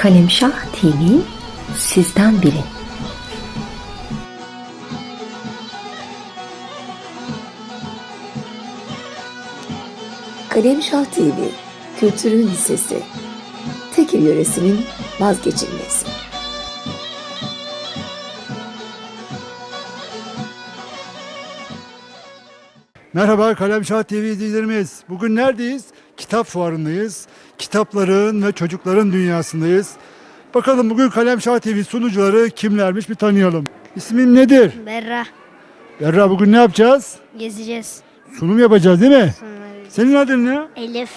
Kalemşah TV sizden biri. Kalemşah TV, kültürün sesi. Tekir yöresinin vazgeçilmezi. Merhaba Kalemşah TV izleyicilerimiz. Bugün neredeyiz? Kitap fuarındayız. Kitapların ve çocukların dünyasındayız. Bakalım bugün Kalemşah TV sunucuları kimlermiş bir tanıyalım. İsmin nedir? Berra. Berra bugün ne yapacağız? Gezeceğiz. Sunum yapacağız değil mi? Senin adın ne? Elif.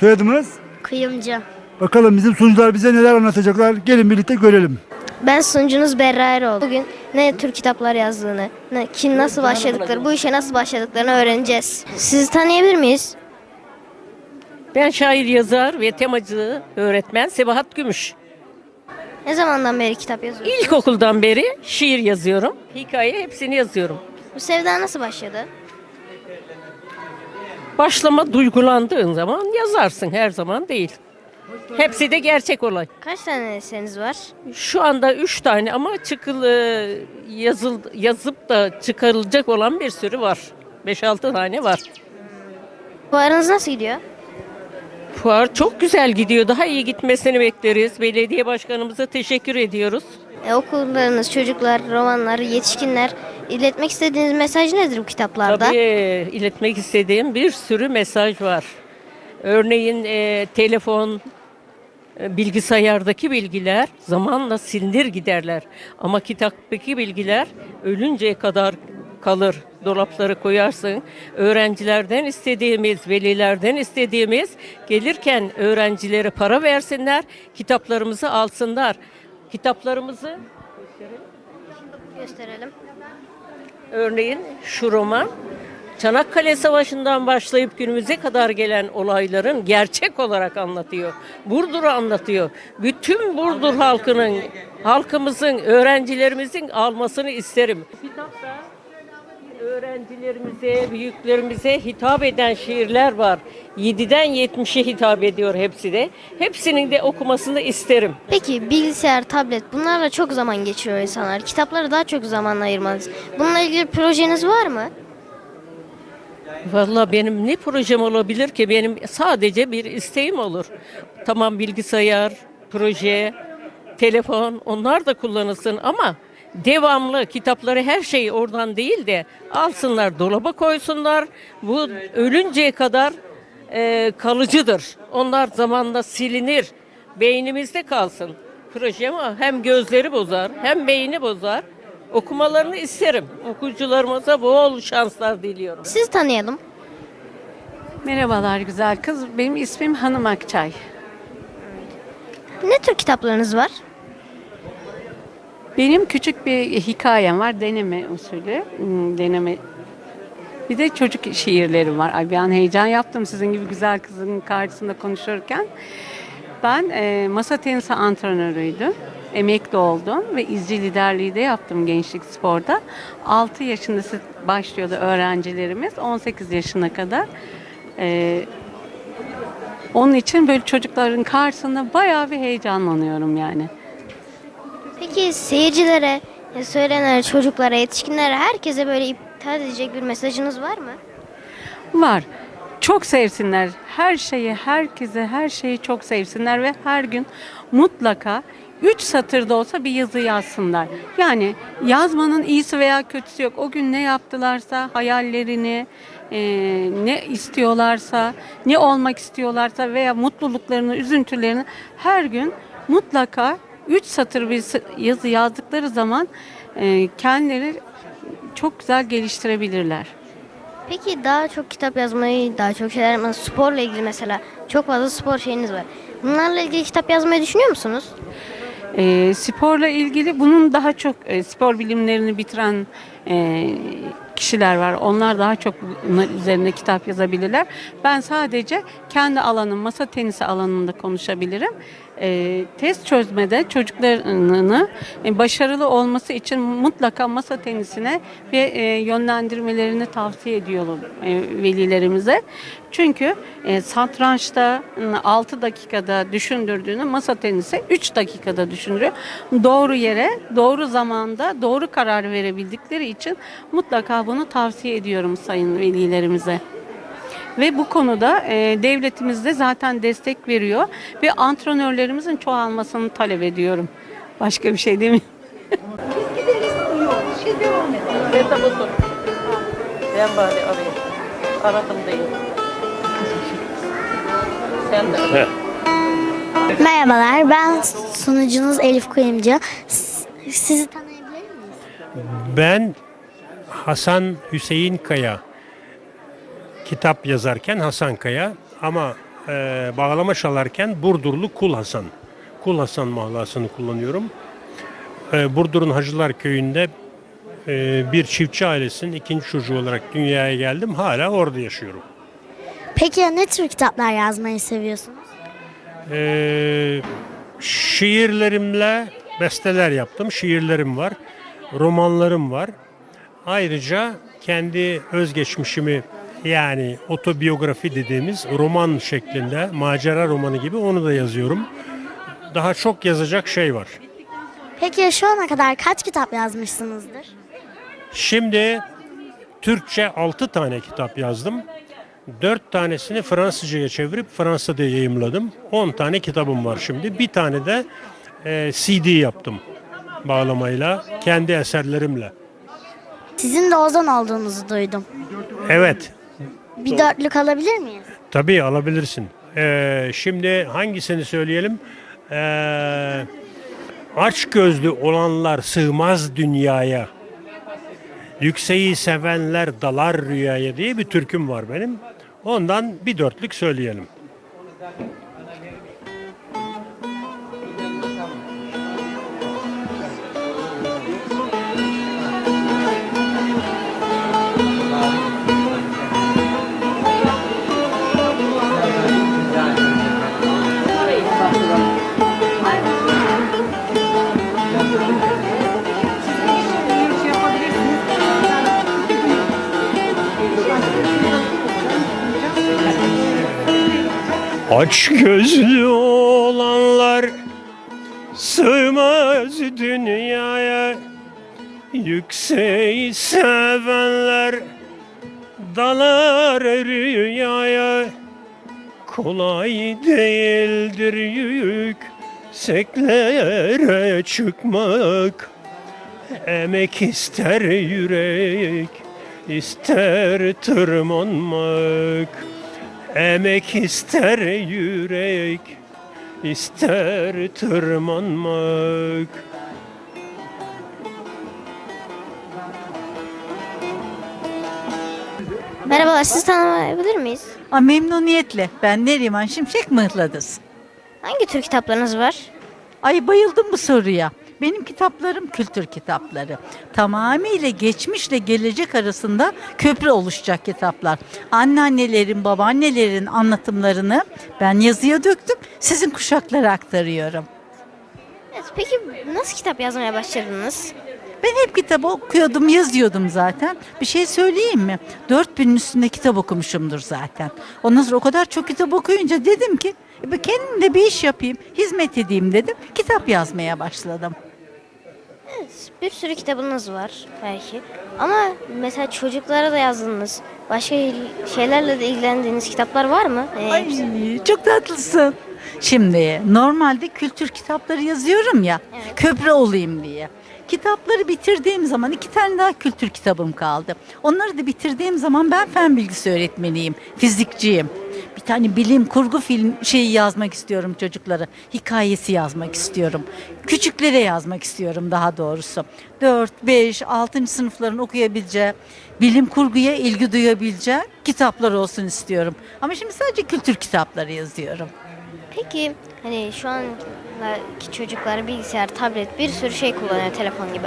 Soyadımız? Kıyımcı. Bakalım bizim sunucular bize neler anlatacaklar. Gelin birlikte görelim. Ben sunucunuz Berra Erol. Bugün ne tür kitaplar yazdığını, ne, kim nasıl başladıkları, bu işe nasıl başladıklarını öğreneceğiz. Sizi tanıyabilir miyiz? Ben şair, yazar ve temacı öğretmen Sebahat Gümüş. Ne zamandan beri kitap yazıyorsunuz? İlkokuldan beri şiir yazıyorum. Hikaye hepsini yazıyorum. Bu sevda nasıl başladı? Başlama duygulandığın zaman yazarsın her zaman değil. Hepsi de gerçek olay. Kaç tane eseriniz var? Şu anda üç tane ama çıkıl yazıl, yazıp da çıkarılacak olan bir sürü var. 5-6 tane var. Fuarınız nasıl gidiyor? Fuar çok güzel gidiyor. Daha iyi gitmesini bekleriz. Belediye başkanımıza teşekkür ediyoruz. E, okullarınız, çocuklar, romanlar, yetişkinler iletmek istediğiniz mesaj nedir bu kitaplarda? Tabii iletmek istediğim bir sürü mesaj var. Örneğin e, telefon, e, bilgisayardaki bilgiler zamanla silinir giderler. Ama kitaptaki bilgiler ölünceye kadar kalır. Dolapları koyarsın. Öğrencilerden istediğimiz, velilerden istediğimiz gelirken öğrencilere para versinler, kitaplarımızı alsınlar. Kitaplarımızı Gösterelim. Örneğin şu roman Çanakkale Savaşı'ndan başlayıp günümüze kadar gelen olayların gerçek olarak anlatıyor. Burdur'u anlatıyor. Bütün Burdur halkının, halkımızın, öğrencilerimizin almasını isterim. Kitapta öğrencilerimize, büyüklerimize hitap eden şiirler var. 7'den 70'e hitap ediyor hepsi de. Hepsinin de okumasını isterim. Peki bilgisayar, tablet bunlarla çok zaman geçiriyor insanlar. Kitaplara daha çok zaman ayırmalıyız. Bununla ilgili projeniz var mı? Vallahi benim ne projem olabilir ki? Benim sadece bir isteğim olur. Tamam bilgisayar, proje, telefon onlar da kullanılsın ama devamlı kitapları her şeyi oradan değil de alsınlar dolaba koysunlar. Bu ölünceye kadar e, kalıcıdır. Onlar zamanla silinir. Beynimizde kalsın. Projem o. hem gözleri bozar hem beyni bozar. Okumalarını isterim. Okuyucularımıza bol şanslar diliyorum. Sizi tanıyalım. Merhabalar güzel kız. Benim ismim Hanım Akçay. Ne tür kitaplarınız var? Benim küçük bir hikayem var. Deneme usulü. Hmm, Deneme. Bir de çocuk şiirlerim var. Ay bir an heyecan yaptım sizin gibi güzel kızın karşısında konuşurken. Ben e, masa tenisi antrenörüydüm. Emekli oldum ve izci liderliği de yaptım gençlik sporda. 6 yaşında başlıyordu öğrencilerimiz. 18 yaşına kadar. E, onun için böyle çocukların karşısında bayağı bir heyecanlanıyorum yani. Peki seyircilere, söylenenlere, çocuklara, yetişkinlere, herkese böyle iptal edecek bir mesajınız var mı? Var. Çok sevsinler. Her şeyi, herkese, her şeyi çok sevsinler ve her gün mutlaka üç satırda olsa bir yazı yazsınlar. Yani yazmanın iyisi veya kötüsü yok. O gün ne yaptılarsa, hayallerini, e, ne istiyorlarsa, ne olmak istiyorlarsa veya mutluluklarını, üzüntülerini her gün mutlaka üç satır bir yazı yazdıkları zaman e, kendileri çok güzel geliştirebilirler. Peki daha çok kitap yazmayı, daha çok şeyler yapmayı, sporla ilgili mesela çok fazla spor şeyiniz var. Bunlarla ilgili kitap yazmayı düşünüyor musunuz? E, sporla ilgili bunun daha çok e, spor bilimlerini bitiren e, kişiler var. Onlar daha çok üzerine kitap yazabilirler. Ben sadece kendi alanım, masa tenisi alanında konuşabilirim. E, test çözmede çocuklarını e, başarılı olması için mutlaka masa tenisine ve e, yönlendirmelerini tavsiye ediyorum e, velilerimize. Çünkü e, satrançta 6 dakikada düşündürdüğünü masa tenisi 3 dakikada düşündürüyor. Doğru yere, doğru zamanda doğru karar verebildikleri için mutlaka bunu tavsiye ediyorum sayın velilerimize. Ve bu konuda e, devletimiz de zaten destek veriyor ve antrenörlerimizin çoğalmasını talep ediyorum. Başka bir şey demeyeyim. Hesaba sor. Ben bari arayayım. Aradım değil. Sen de. Merhabalar, ben sunucunuz Elif Kuyumcu. Sizi tanıyabilir miyiz? Ben Hasan Hüseyin Kaya. Kitap yazarken Hasan Kaya ama e, bağlama çalarken Burdurlu Kul Hasan. Kul Hasan mahlasını kullanıyorum. E, Burdur'un Hacılar Köyü'nde e, bir çiftçi ailesinin ikinci çocuğu olarak dünyaya geldim. Hala orada yaşıyorum. Peki ya ne tür kitaplar yazmayı seviyorsunuz? E, şiirlerimle besteler yaptım. Şiirlerim var. Romanlarım var. Ayrıca kendi özgeçmişimi yani otobiyografi dediğimiz roman şeklinde macera romanı gibi onu da yazıyorum. Daha çok yazacak şey var. Peki şu ana kadar kaç kitap yazmışsınızdır? Şimdi Türkçe 6 tane kitap yazdım. 4 tanesini Fransızca'ya çevirip Fransa'da yayımladım. 10 tane kitabım var şimdi. Bir tane de e, CD yaptım bağlamayla, kendi eserlerimle. Sizin de ozan olduğunuzu duydum. Evet, Bir dörtlük alabilir miyiz? tabii alabilirsin. E, şimdi hangisini söyleyelim? E, aç gözlü olanlar sığmaz dünyaya. Yükseği sevenler dalar rüyaya diye bir türküm var benim. Ondan bir dörtlük söyleyelim. Aç gözlü olanlar sığmaz dünyaya. Yükseği sevenler dalar rüyaya. Kolay değildir yükseklere çıkmak. Emek ister yürek, ister tırmanmak Emek ister yürek, ister tırmanmak. Merhabalar, sizi tanıyabilir miyiz? Aa, memnuniyetle. Ben Neriman Şimşek Mıhladız. Hangi tür kitaplarınız var? Ay bayıldım bu soruya. Benim kitaplarım kültür kitapları. Tamamıyla geçmişle gelecek arasında köprü oluşacak kitaplar. Anneannelerin, babaannelerin anlatımlarını ben yazıya döktüm. Sizin kuşaklara aktarıyorum. Evet, peki nasıl kitap yazmaya başladınız? Ben hep kitap okuyordum, yazıyordum zaten. Bir şey söyleyeyim mi? 4000'in üstünde kitap okumuşumdur zaten. Ondan sonra o kadar çok kitap okuyunca dedim ki "E, kendim de bir iş yapayım, hizmet edeyim dedim. Kitap yazmaya başladım. Bir sürü kitabınız var belki. Ama mesela çocuklara da yazdığınız, başka şeylerle de ilgilendiğiniz kitaplar var mı? Ee, Ay çok tatlısın. Şimdi normalde kültür kitapları yazıyorum ya Evet. köprü olayım diye. Kitapları bitirdiğim zaman iki tane daha kültür kitabım kaldı. Onları da bitirdiğim zaman ben fen bilgisi öğretmeniyim, fizikçiyim. Bir tane bilim kurgu film şeyi yazmak istiyorum çocuklara. Hikayesi yazmak istiyorum. Küçüklere yazmak istiyorum daha doğrusu. 4, 5, 6. sınıfların okuyabileceği, bilim kurguya ilgi duyabileceği kitaplar olsun istiyorum. Ama şimdi sadece kültür kitapları yazıyorum. Peki hani şu anki çocuklar bilgisayar, tablet bir sürü şey kullanıyor telefon gibi.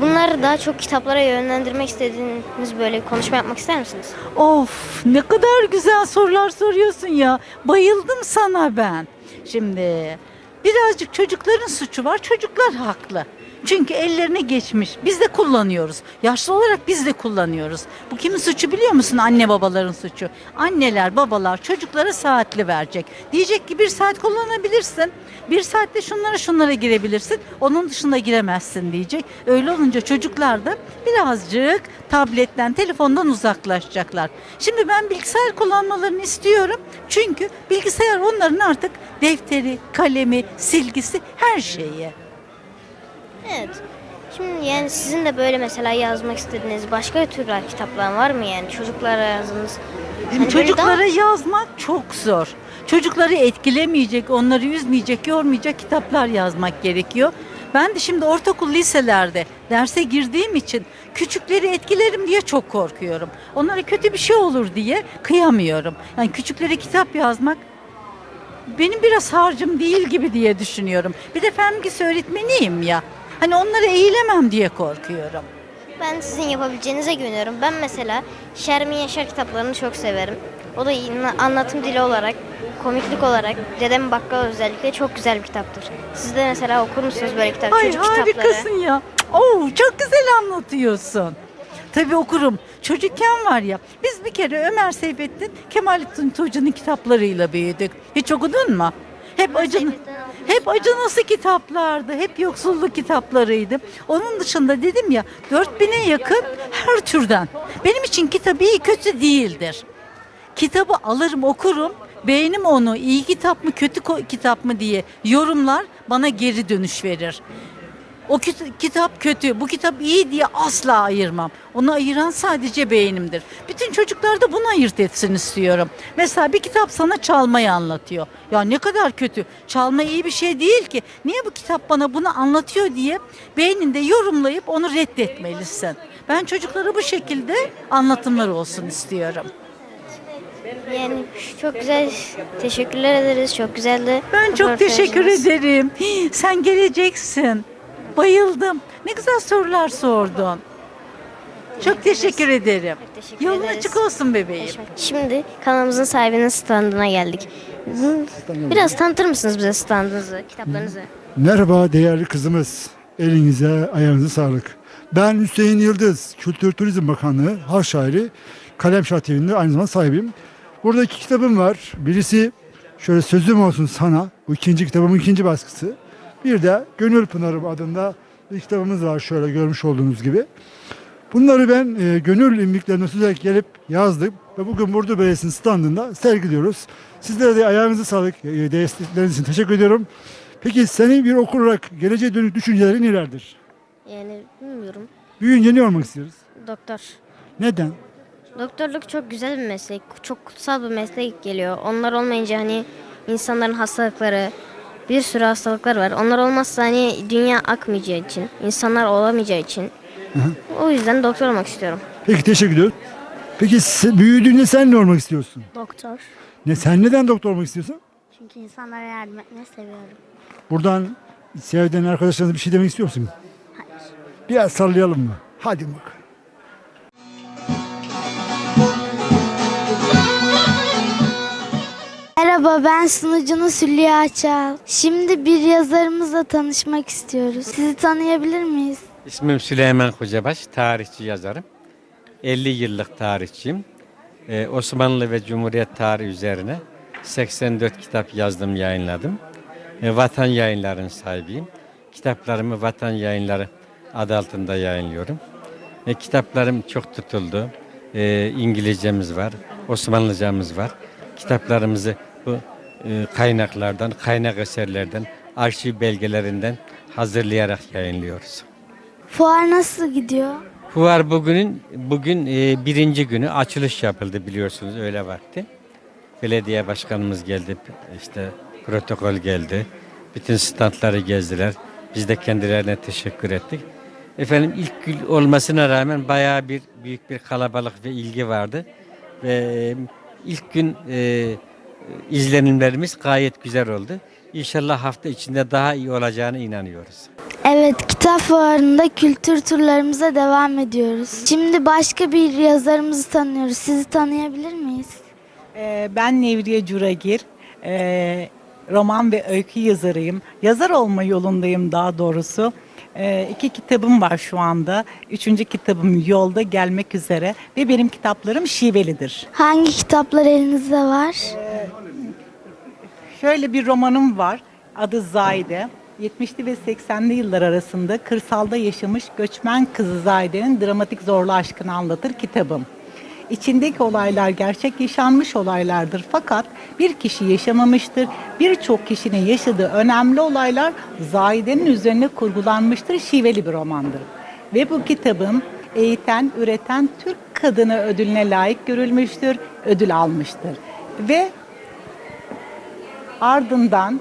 Bunları daha çok kitaplara yönlendirmek istediğiniz böyle bir konuşma yapmak ister misiniz? Of ne kadar güzel sorular soruyorsun ya. Bayıldım sana ben. Şimdi Birazcık çocukların suçu var. Çocuklar haklı. Çünkü ellerine geçmiş. Biz de kullanıyoruz. Yaşlı olarak biz de kullanıyoruz. Bu kimin suçu biliyor musun? Anne babaların suçu. Anneler, babalar çocuklara saatli verecek. Diyecek ki bir saat kullanabilirsin. Bir saatte şunlara şunlara girebilirsin. Onun dışında giremezsin diyecek. Öyle olunca çocuklar da birazcık tabletten, telefondan uzaklaşacaklar. Şimdi ben bilgisayar kullanmalarını istiyorum. Çünkü bilgisayar onların artık defteri, kalemi, silgisi her şeyi. Evet. Şimdi yani sizin de böyle mesela yazmak istediğiniz başka türler kitaplar var mı yani çocuklara yazdığınız? Hani Çocuklara daha- yazmak çok zor. Çocukları etkilemeyecek, onları üzmeyecek, yormayacak kitaplar yazmak gerekiyor. Ben de şimdi ortaokul liselerde derse girdiğim için küçükleri etkilerim diye çok korkuyorum. Onlara kötü bir şey olur diye kıyamıyorum. Yani küçüklere kitap yazmak benim biraz harcım değil gibi diye düşünüyorum. Bir de fen bilgisi öğretmeniyim ya. Hani onları eğilemem diye korkuyorum. Ben sizin yapabileceğinize güveniyorum. Ben mesela Şermin Yaşar kitaplarını çok severim. O da anlatım dili olarak, komiklik olarak, Dedem Bakkal özellikle çok güzel bir kitaptır. Siz de mesela okur musunuz böyle kitap, Ay çocuk kitapları? harikasın ya. Oo, çok güzel anlatıyorsun. Tabii okurum. Çocukken var ya biz bir kere Ömer Seyfettin Kemalettin Tuğcu'nun kitaplarıyla büyüdük. Hiç okudun mu? Hep acı hep acınası kitaplardı. Hep yoksulluk kitaplarıydı. Onun dışında dedim ya 4000'e yakın her türden. Benim için kitap iyi kötü değildir. Kitabı alırım okurum. Beğenim onu iyi kitap mı kötü kitap mı diye yorumlar bana geri dönüş verir. O kit- kitap kötü, bu kitap iyi diye asla ayırmam. Onu ayıran sadece beğenimdir. Bütün çocuklar da bunu ayırt etsin istiyorum. Mesela bir kitap sana çalmayı anlatıyor. Ya ne kadar kötü. Çalma iyi bir şey değil ki. Niye bu kitap bana bunu anlatıyor diye beyninde yorumlayıp onu reddetmelisin. Ben çocuklara bu şekilde anlatımlar olsun istiyorum. Yani çok güzel, teşekkürler ederiz. Çok güzeldi. Ben çok teşekkür ederim. Sen geleceksin. Bayıldım. Ne güzel sorular sordun. Çok teşekkür ederim. teşekkür Yolun ederiz. açık olsun bebeğim. Şimdi kanalımızın sahibinin standına geldik. Biraz tanıtır mısınız bize standınızı, kitaplarınızı? Merhaba değerli kızımız. Elinize, ayağınıza sağlık. Ben Hüseyin Yıldız, Kültür Turizm Bakanlığı, Halk Şairi, Kalemşah TV'nin aynı zamanda sahibiyim. Burada iki kitabım var. Birisi şöyle sözüm olsun sana. Bu ikinci kitabımın ikinci baskısı. Bir de Gönül Pınarım adında bir kitabımız var şöyle görmüş olduğunuz gibi. Bunları ben e, gönül imbiklerine süzerek gelip yazdım ve bugün Burdu Belediyesi'nin standında sergiliyoruz. Sizlere de ayağınızı sağlık, e, destekleriniz için teşekkür ediyorum. Peki senin bir okul olarak geleceğe dönük düşüncelerin nelerdir? Yani bilmiyorum. Büyüyünce ne olmak istiyoruz? Doktor. Neden? Doktorluk çok güzel bir meslek. Çok kutsal bir meslek geliyor. Onlar olmayınca hani insanların hastalıkları, bir sürü hastalıklar var. Onlar olmazsa hani dünya akmayacağı için, insanlar olamayacağı için. O yüzden doktor olmak istiyorum. Peki teşekkür ediyorum. Peki se- büyüdüğünde sen ne olmak istiyorsun? Doktor. Ne sen neden doktor olmak istiyorsun? Çünkü insanlara yardım etmeyi seviyorum. Buradan sevdiğin arkadaşlarına bir şey demek istiyor musun? Hayır. Biraz sallayalım mı? Hadi bakalım. Merhaba ben sunucunuz Hülya Açal. Şimdi bir yazarımızla tanışmak istiyoruz. Sizi tanıyabilir miyiz? İsmim Süleyman Kocabaş, tarihçi yazarım. 50 yıllık tarihçiyim. Ee, Osmanlı ve Cumhuriyet tarihi üzerine 84 kitap yazdım, yayınladım. Ee, Vatan Yayınları'nın sahibiyim. Kitaplarımı Vatan Yayınları adı altında yayınlıyorum. Ee, kitaplarım çok tutuldu. Ee, İngilizcemiz var, Osmanlıcamız var. Kitaplarımızı bu e, kaynaklardan, kaynak eserlerden, arşiv belgelerinden hazırlayarak yayınlıyoruz. Fuar nasıl gidiyor? Fuar bugünün bugün e, birinci günü açılış yapıldı biliyorsunuz öyle vakti. Belediye başkanımız geldi, işte protokol geldi. Bütün standları gezdiler. Biz de kendilerine teşekkür ettik. Efendim ilk gün olmasına rağmen bayağı bir büyük bir kalabalık ve ilgi vardı. Ve e, ilk gün e, izlenimlerimiz gayet güzel oldu. İnşallah hafta içinde daha iyi olacağına inanıyoruz. Evet, kitap fuarında kültür turlarımıza devam ediyoruz. Şimdi başka bir yazarımızı tanıyoruz. Sizi tanıyabilir miyiz? Ee, Ben Nevriye Curagir. Ee, roman ve öykü yazarıyım. Yazar olma yolundayım daha doğrusu. Ee, iki kitabım var şu anda. Üçüncü kitabım yolda gelmek üzere ve benim kitaplarım şivelidir. Hangi kitaplar elinizde var? Şöyle bir romanım var. Adı Zahide. 70'li ve 80'li yıllar arasında kırsalda yaşamış göçmen kızı Zahide'nin dramatik zorlu aşkını anlatır kitabım. İçindeki olaylar gerçek yaşanmış olaylardır fakat bir kişi yaşamamıştır. Birçok kişinin yaşadığı önemli olaylar Zahide'nin üzerine kurgulanmıştır. Şiveli bir romandır. Ve bu kitabım eğiten, üreten Türk kadını ödülüne layık görülmüştür, ödül almıştır. Ve ardından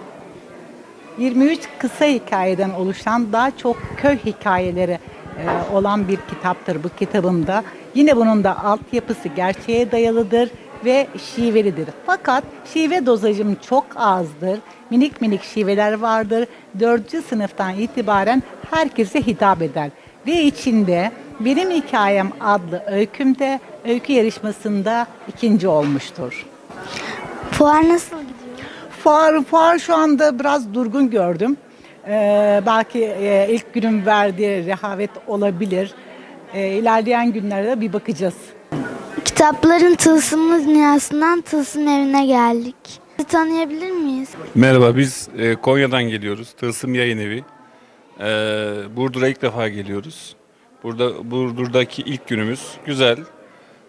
23 kısa hikayeden oluşan daha çok köy hikayeleri e, olan bir kitaptır bu kitabımda. Yine bunun da altyapısı gerçeğe dayalıdır ve şivelidir. Fakat şive dozajım çok azdır. Minik minik şiveler vardır. Dördüncü sınıftan itibaren herkese hitap eder. Ve içinde Benim Hikayem adlı öykümde öykü yarışmasında ikinci olmuştur. Fuar nasıl gidiyor? Fuar, fuar şu anda biraz durgun gördüm. Ee, belki e, ilk günün verdiği rehavet olabilir. Ee, ilerleyen günlerde bir bakacağız. Kitapların tılsımlı dünyasından tılsım evine geldik. Sizi tanıyabilir miyiz? Merhaba biz e, Konya'dan geliyoruz. Tılsım Yayın Evi. E, Burdur'a ilk defa geliyoruz. Burada Burdur'daki ilk günümüz güzel.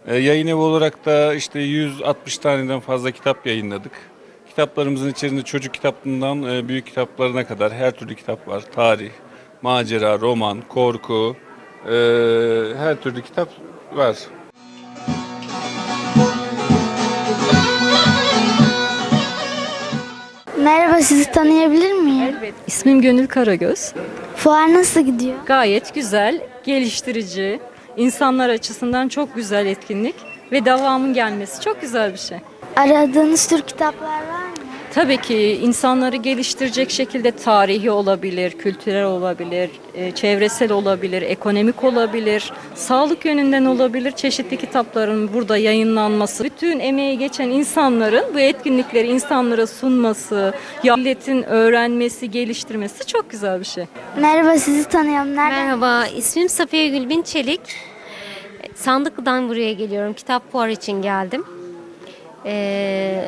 E, yayın evi olarak da işte 160 taneden fazla kitap yayınladık. Kitaplarımızın içerisinde çocuk kitabından e, büyük kitaplarına kadar her türlü kitap var. Tarih, macera, roman, korku, e, her türlü kitap var. Merhaba sizi tanıyabilir miyim? Evet, ismim Gönül Karagöz. Fuar nasıl gidiyor? Gayet güzel, geliştirici, insanlar açısından çok güzel etkinlik ve devamın gelmesi çok güzel bir şey. Aradığınız tür kitaplar var mı? Tabii ki insanları geliştirecek şekilde tarihi olabilir, kültürel olabilir, e, çevresel olabilir, ekonomik olabilir, sağlık yönünden olabilir. Çeşitli kitapların burada yayınlanması, bütün emeği geçen insanların bu etkinlikleri insanlara sunması, milletin öğrenmesi, geliştirmesi çok güzel bir şey. Merhaba sizi tanıyalım. Nereden? Merhaba, ismim Safiye Gülbin Çelik. Sandıklı'dan buraya geliyorum. Kitap fuarı için geldim. Ee,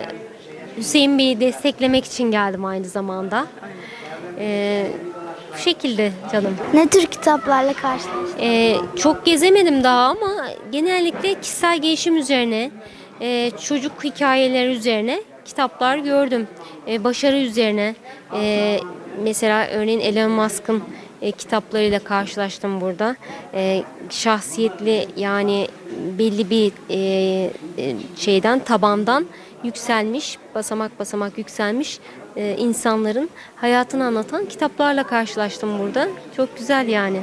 Hüseyin Bey'i desteklemek için geldim aynı zamanda. Ee, bu şekilde canım. Ne tür kitaplarla karşılaştınız? Ee, çok gezemedim daha ama genellikle kişisel gelişim üzerine, e, çocuk hikayeleri üzerine kitaplar gördüm. E, başarı üzerine, e, mesela örneğin Elon Musk'ın e, kitaplarıyla karşılaştım burada. E, şahsiyetli yani belli bir e, e, şeyden, tabandan yükselmiş, basamak basamak yükselmiş e, insanların hayatını anlatan kitaplarla karşılaştım burada. Çok güzel yani.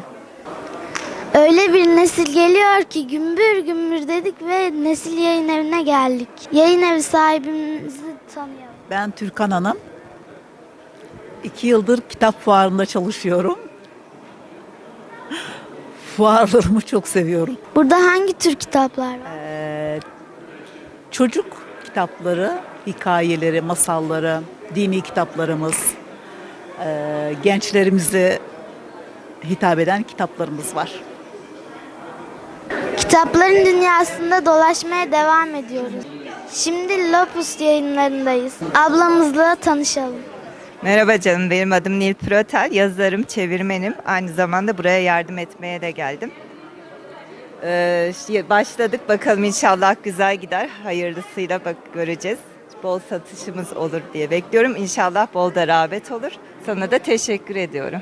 Öyle bir nesil geliyor ki gümbür gümbür dedik ve nesil yayın evine geldik. Yayın evi sahibimizi tanıyalım. Ben Türkan Hanım. İki yıldır kitap fuarında çalışıyorum. Fuarlarımı çok seviyorum. Burada hangi tür kitaplar var? Ee, çocuk kitapları, hikayeleri, masalları, dini kitaplarımız, ee, gençlerimize hitap eden kitaplarımız var. Kitapların dünyasında dolaşmaya devam ediyoruz. Şimdi Lopus yayınlarındayız. Ablamızla tanışalım. Merhaba canım, benim adım Nil Protel, yazarım, çevirmenim. Aynı zamanda buraya yardım etmeye de geldim. Ee, başladık, bakalım inşallah güzel gider. Hayırlısıyla bak göreceğiz. Bol satışımız olur diye bekliyorum. İnşallah bol da rağbet olur. Sana da teşekkür ediyorum.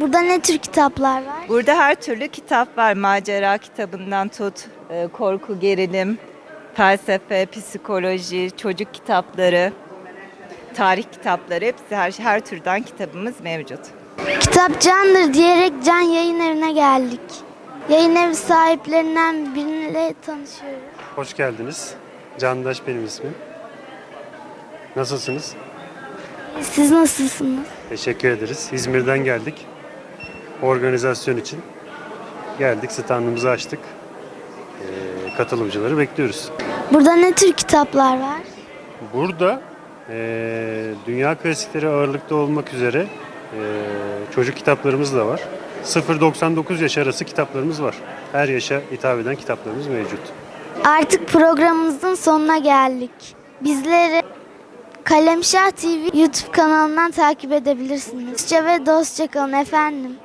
Burada ne tür kitaplar var? Burada her türlü kitap var. Macera kitabından tut, e, korku, gerilim, felsefe, psikoloji, çocuk kitapları, tarih kitapları hepsi her, her türden kitabımız mevcut. Kitap candır diyerek Can Yayın Evi'ne geldik. Yayın evi sahiplerinden biriyle tanışıyoruz. Hoş geldiniz. Candaş benim ismim. Nasılsınız? Siz nasılsınız? Teşekkür ederiz. İzmir'den geldik. Organizasyon için geldik, standımızı açtık. Ee, katılımcıları bekliyoruz. Burada ne tür kitaplar var? Burada Ee, dünya klasikleri ağırlıkta olmak üzere ee, çocuk kitaplarımız da var. 0-99 yaş arası kitaplarımız var. Her yaşa hitap eden kitaplarımız mevcut. Artık programımızın sonuna geldik. Bizleri Kalemşah TV YouTube kanalından takip edebilirsiniz. Hoşça ve dostça kalın efendim.